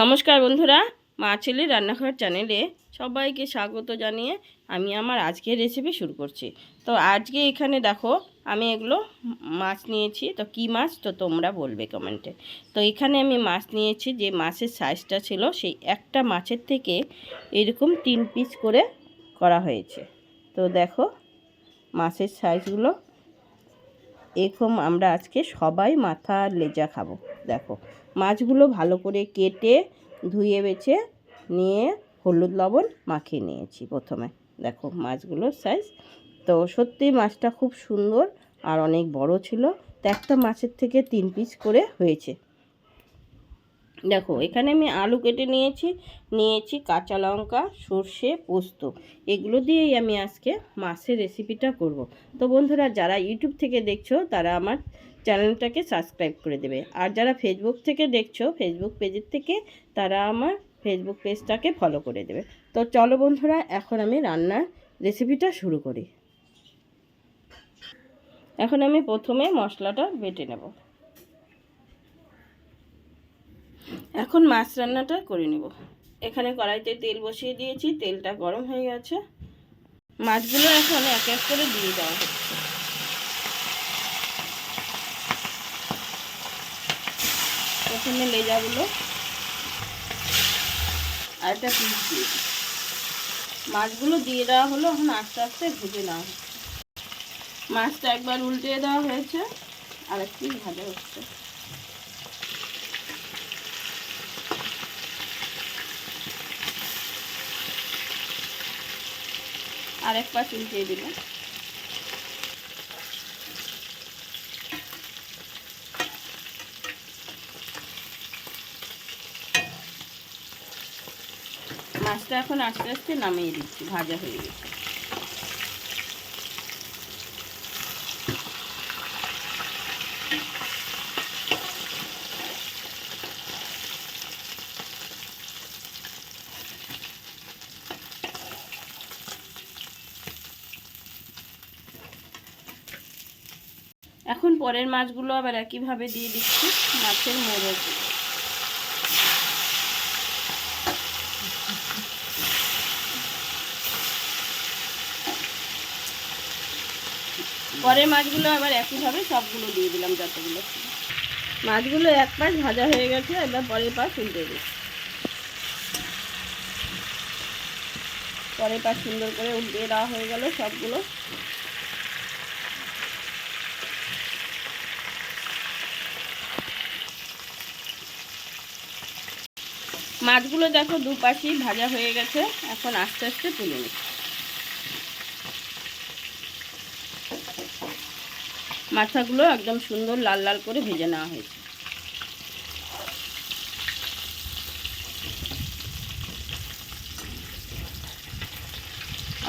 নমস্কার বন্ধুরা, মা ছেলে রান্নাঘর চ্যানেলে সবাইকে স্বাগত জানিয়ে আমি আমার আজকের রেসিপি শুরু করছি। তো আজকে এখানে দেখো, আমি এগুলো মাছ নিয়েছি। তো কি মাছ? তো তোমরা বলবে কমেন্টে তো এখানে আমি মাছ নিয়েছি, যে মাছের সাইজটা ছিল সেই একটা মাছের থেকে এরকম তিন পিস করে করা হয়েছে। তো দেখো, মাছের সাইজগুলো এরকম আমরা আজকে সবাই মাথা লেজা খাব। দেখো মাছগুলো ভালো করে কেটে ধুয়ে বেছে নিয়ে হলুদ লবণ মাখিয়ে নিয়েছি প্রথমে। দেখো মাছগুলোর সাইজ তো সত্যি মাছটা খুব সুন্দর আর অনেক বড় ছিল। তো একটা মাছের থেকে তিন পিস করে হয়েছে। দেখো, এখানে আমি আলু কেটে নিয়েছি। নিয়েছি কাঁচা লঙ্কা, সর্ষে, পোস্ত। এগুলো দিয়েই আমি আজকে মাছের রেসিপিটা করব। তো বন্ধুরা, যারা ইউটিউব থেকে দেখছ, তারা আমার চ্যানেলটাকে সাবস্ক্রাইব করে দেবে। আর যারা ফেসবুক থেকে দেখছ ফেসবুক পেজের থেকে, তারা আমার ফেসবুক পেজটাকে ফলো করে দেবে। তো চলো বন্ধুরা, এখন আমি রান্নার রেসিপিটা শুরু করি। এখন আমি প্রথমে মশলাটা বেটে নেব। এখন মাছ রান্নাটা করে নেব। এখানে কড়াইতে তেল বসিয়ে দিয়েছি, তেলটা গরম হয়ে গেছে। মাছগুলো এখন এক এক করে দিয়ে দেওয়া হচ্ছে। প্রথমে লেজাগুলো আর একটা পিস দিয়ে মাছগুলো দিয়ে দেওয়া হলো, এখন আস্তে আস্তে ভুজে নেওয়া হচ্ছে। মাছটা একবার উল্টে দেওয়া হয়েছে, আর একটু ভাজা হচ্ছে। আর এক পাশ উল্টিয়ে দিল মাছটা এখন আস্তে আস্তে নামিয়ে দিচ্ছি, ভাজা হয়ে গেছে। এখন পরের মাছগুলো আবার একইভাবে দিয়ে দিচ্ছি, মাছের মোড়ক। পরের মাছগুলো আবার একইভাবে সবগুলো দিয়ে দিলাম যতগুলো। মাছগুলো এক পাশ ভাজা হয়ে গেছে, এবার পরের পাশ উল্টে দিচ্ছি পরের পাশ সুন্দর করে উল্টিয়ে দেওয়া হয়ে গেল সবগুলো। মাছগুলো দেখো দুপাশেই ভাজা হয়ে গেছে, এখন আস্তে আস্তে তুলে নিচ্ছি। মাথাগুলো একদম সুন্দর লাল লাল করে ভেজে নেওয়া হয়েছে।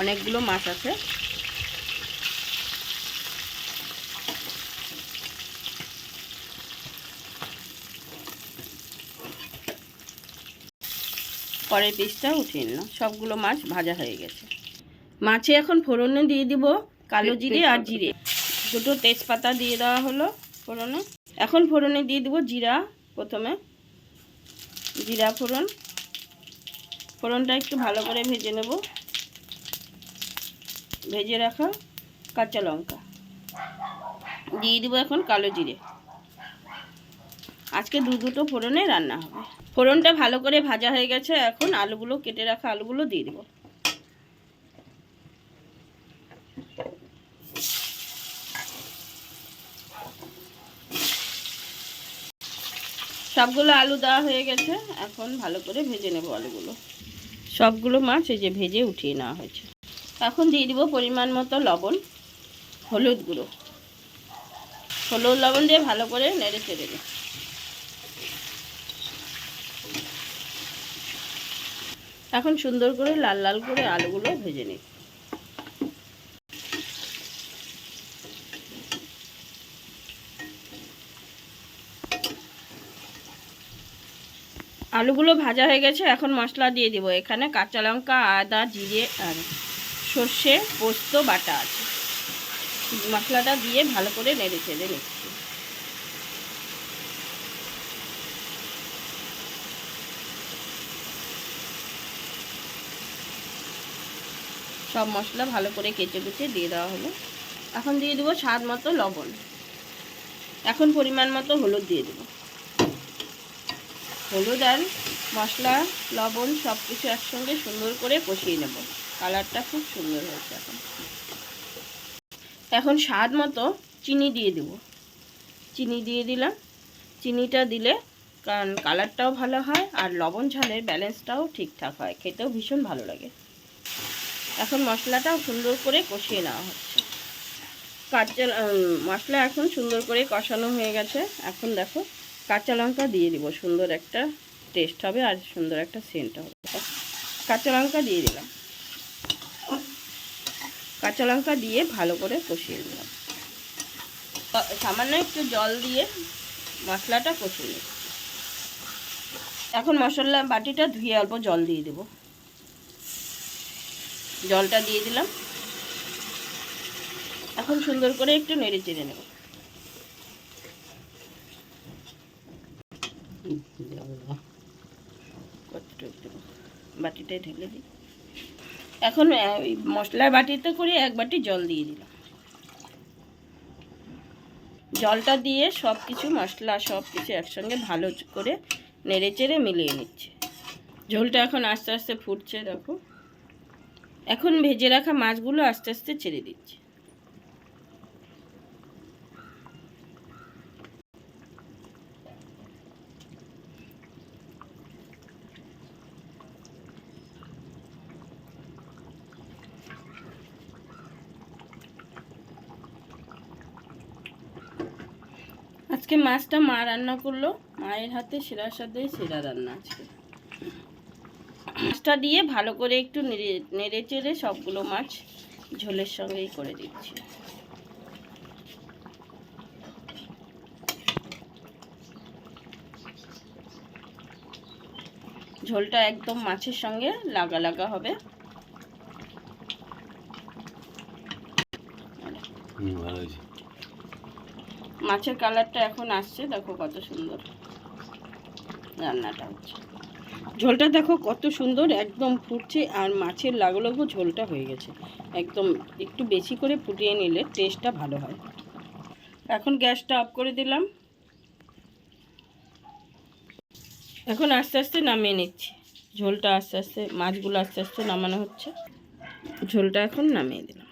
অনেকগুলো মাছ আছে। পরের পিসটা উঠিয়ে নিলাম। সবগুলো মাছ ভাজা হয়ে গেছে। মাছে এখন ফোড়নে দিয়ে দিব কালো জিরে আর জিরে। দুটো তেজপাতা দিয়ে দেওয়া হলো ফোড়নে। এখন ফোড়নে দিয়ে দেবো জিরা প্রথমে। জিরা ফোড়ন। ফোড়নটা একটু ভালো করে ভেজে নেব। ভেজে রাখা কাঁচা লঙ্কা। দিয়ে দেবো এখন কালো জিরে। আজকে দু দুটো ফোড়নে রান্না হবে। ফোড়নটা ভালো করে ভাজা হয়ে গেছে। এখন আলুগুলো কেটে রাখা আলুগুলো দিয়ে দেবো। সবগুলো আলু দেওয়া হয়ে গেছে। এখন ভালো করে ভেজে নেব আলুগুলো। সবগুলো মাছ এই যে ভেজে উঠিয়ে নেওয়া হয়েছে। এখন দিয়ে দিব পরিমাণ মতো লবণ, হলুদ গুঁড়ো। হলুদ লবণ দিয়ে ভালো করে নেড়ে চেড়ে দিই এখন সুন্দর করে লাল লাল করে আলুগুলো ভেজে নিই। আলুগুলো ভাজা হয়ে গেছে, এখন মশলা দিয়ে দেবো। এখানে কাঁচা লঙ্কা, আদা, জিরে আর সর্ষে, পোস্ত, বাটা আছে। মশলাটা দিয়ে ভালো করে নেড়ে ছেড়ে নিচ্ছি। সব মশলা ভালো করে কেচে কুচে দিয়ে দেওয়া হলো। এখন দিয়ে দেবো স্বাদ মতো লবণ। এখন পরিমাণ মতো হলুদ দিয়ে দেবো। হলুদ আর মশলা, লবণ সব কিছু একসঙ্গে সুন্দর করে কষিয়ে নেব। কালারটা খুব সুন্দর হয়েছে এখন। এখন স্বাদ মতো চিনি দিয়ে দেব। চিনি দিয়ে দিলাম। চিনিটা দিলে কারণ কালারটাও ভালো হয় আর লবণ ঝালের ব্যালেন্সটাও ঠিকঠাক হয়। খেতেও ভীষণ ভালো লাগে। এখন মশলাটাও সুন্দর করে কষিয়ে নেওয়া হচ্ছে। কাঁচা মশলা এখন সুন্দর করে কষানো হয়ে গেছে। এখন দেখো কাঁচা লঙ্কা দিয়ে দিব, সুন্দর একটা টেস্ট হবে আর সুন্দর একটা সেন্ট হবে। কাঁচা লঙ্কা দিয়ে দিলাম। কাঁচা লঙ্কা দিয়ে ভালো করে কষিয়ে দিলাম সামান্য একটু জল দিয়ে মশলাটা কষিয়ে নিই এখন মশলা বাটিটা ধুয়ে অল্প জল দিয়ে দেব। জলটা দিয়ে দিলাম। এখন সুন্দর করে একটু নেড়ে চেড়ে নেব কতটুকু দেবো বাটিটাই ঢেলে দিই। এখন ওই মশলার বাটিতে করে এক বাটি জল দিয়ে দিলাম। জলটা দিয়ে সব কিছু মশলা সব কিছু একসঙ্গে ভালো করে নেড়ে চেড়ে মিলিয়ে নিচ্ছে। ঝোলটা এখন আস্তে আস্তে ফুটছে, দেখো। এখন ভেজে রাখা মাছগুলো আস্তে আস্তে ছেড়ে দিচ্ছে। আজকে মাছটা মা রান্না করল। মায়ের হাতে সেরার সাথে সেরা রান্না আজকে। মাছটা দিয়ে ভালো করে একটু নেড়ে নেড়ে চেড়ে সবগুলো মাছ ঝোলের সঙ্গেই করে দিচ্ছি। ঝোলটা একদম মাছের সঙ্গে লাগা লাগা হবে। ভালো হয়েছে। মাছের কালারটা এখন আসছে, দেখো কত সুন্দর রান্নাটা হচ্ছে। ঝোলটা দেখো কত সুন্দর, একদম ফুটছে আর মাছের লাগো লাগো ঝোলটা হয়ে গেছে। একদম একটু বেশি করে ফুটিয়ে নিলে টেস্টটা ভালো হয়। এখন গ্যাসটা অফ করে দিলাম। এখন আস্তে আস্তে নামিয়ে নিচ্ছি। ঝোলটা আস্তে আস্তে, মাছগুলো আস্তে আস্তে নামানো হচ্ছে। ঝোলটা এখন নামিয়ে দিলাম।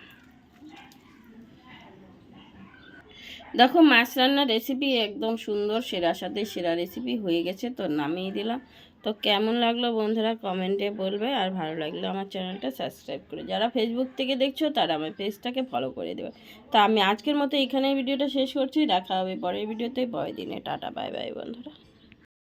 দেখো, মাছ রান্নার রেসিপি একদম সুন্দর, সেরা, সাথে সেরা রেসিপি হয়ে গেছে, তো নামিয়ে দিলাম। তো কেমন লাগল বন্ধুরা কমেন্টে বলবে, আর ভালো লাগলে আমার চ্যানেলটা সাবস্ক্রাইব করে। যারা ফেসবুক থেকে দেখছ, তারা আমার পেজটাকে ফলো করে দেবে। তা আমি আজকের মতো এখানে ভিডিওটা শেষ করছি, দেখা হবে পরের ভিডিওতে পরের দিনে, টাটা বাই বাই বন্ধুরা।